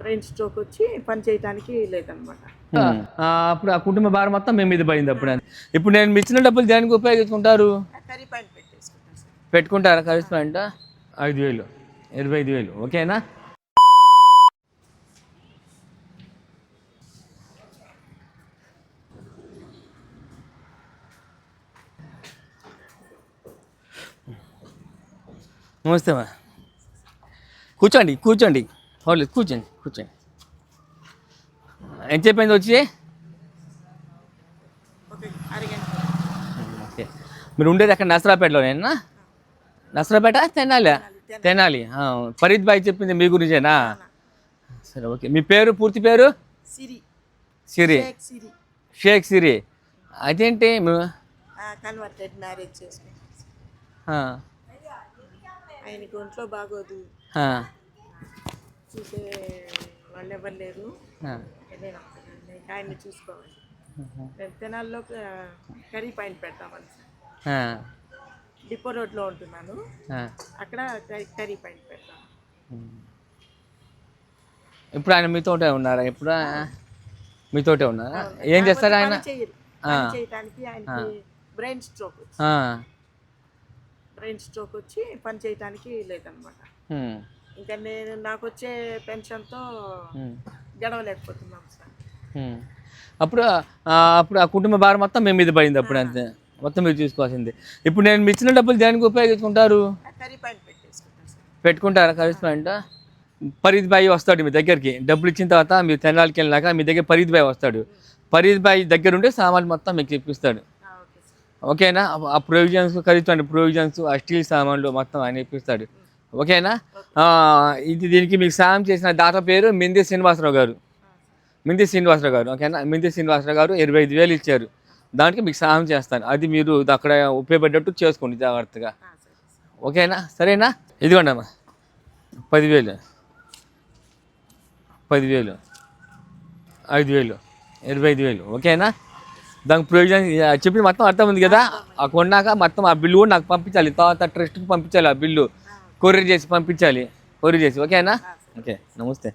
Brain stroke వచ్చి పని చేయడానికి లేదనమాట. అప్పుడు ఆ కుటుంబ భారం మొత్తం మేము మీద పోయింది అప్పుడు ఇప్పుడు నేను ఇచ్చిన డబ్బులు దేనికి ఉపయోగించుకుంటారు? కర్రీ పాయింట్ పెట్టేసుకుంటాను సార్. పెట్టుకుంటారా కరెస్పాండ్ ఐదు వేలు ఇరవై ఐదు వేలు ఓకేనా? నమస్తే మా కూర్చోండి కూర్చోండి. పర్లేదు కూర్చోండి. కూర్చోండి. ఎంత చెప్పింది వచ్చి? ఓకే మీరు ఉండేది అక్కడ నసరాపేటలోనేనా నసరాపేట తెనాలి. తెనాలి ఫరీద్ భాయ్ చెప్పింది మీ గురించేనా? సరే ఓకే. మీ పేరు పూర్తి పేరు? సిరి. సిరి. షేక్ సిరి. అదేంటి? కన్వర్టెడ్ మ్యారేజ్ ఒంట్లో బాగోదు. చూసే వాళ్ళు ఎవరు లేరు. నేను. ఆయన్ని చూసుకోవాలి. తెనాల్లో కర్రీ పాయింట్ పెడతామని డిపో రోడ్లో ఉంటున్నాను. అక్కడ కర్రీ- పాయింట్ పెడతాను ఇప్పుడు ఆయన మీతోటే ఉన్నారా? ఇప్పుడు మీతోటే ఉన్నారా? ఏం చేస్తారు ఆయన? చేయడానికి ఆయనకి బ్రెయిన్ స్ట్రోక్ బ్రెయిన్ స్ట్రోక్ వచ్చి పని చేయడానికి లేదనమాట ఇంకా నేను నాకు వచ్చే పెన్షన్తో గడవలేకపోతున్నాం సార్. అప్పుడు అప్పుడు ఆ కుటుంబ భారం మొత్తం మేము మీద పడింది అప్పుడు అంతే. మొత్తం మీరు చూసుకోవాల్సింది. ఇప్పుడు నేను ఇచ్చిన డబ్బులు దేనికి ఉపయోగించుకుంటారు? పాయింట్ పెట్టుకుంటారా కరెస్పాండ్ ఫరీద్ బాయ్ వస్తాడు మీ దగ్గరికి. డబ్బులు ఇచ్చిన తర్వాత మీరు తెనాలికి వెళ్ళినాక మీ దగ్గర ఫరీద్ బాయ్ వస్తాడు. ఫరీద్ బాయ్ దగ్గర ఉంటే సామాన్లు మొత్తం మీకు సార్. ఓకేనా? ఆ ప్రొవిజన్స్ ఖరీదు ప్రొవిజన్స్ ఆ స్టీల్ సామాన్లు మొత్తం ఆయన ఇప్పిస్తాడు. ఓకేనా? ఇది దీనికి మీకు సాయం చేసిన దాత పేరు మింది శ్రీనివాసరావు గారు. మింది శ్రీనివాసరావు గారు ఓకేనా? మింది శ్రీనివాసరావు గారు ఇరవై ఐదు వేలు ఇచ్చారు. దానికి మీకు సహాయం చేస్తాను. అది మీరు అక్కడ ఉపయోగపడ్డట్టు చేసుకోండి జాగ్రత్తగా. ఓకేనా? సరేనా? ఇదిగోండి అమ్మా. పదివేలు. పదివేలు. ఐదు వేలు. ఇరవై ఐదు వేలు. ఓకేనా? దానికి ప్రయోజనం చెప్పిన మొత్తం అర్థం ఉంది కదా? ఆ కొన్నాక మొత్తం ఆ బిల్లు కూడా నాకు పంపించాలి. తర్వాత ట్రస్ట్కి పంపించాలి ఆ బిల్లు. కొరియర్ చేసి పంపించాలి. కొరియర్ చేసి. ఓకేనా? ఓకే. నమస్తే.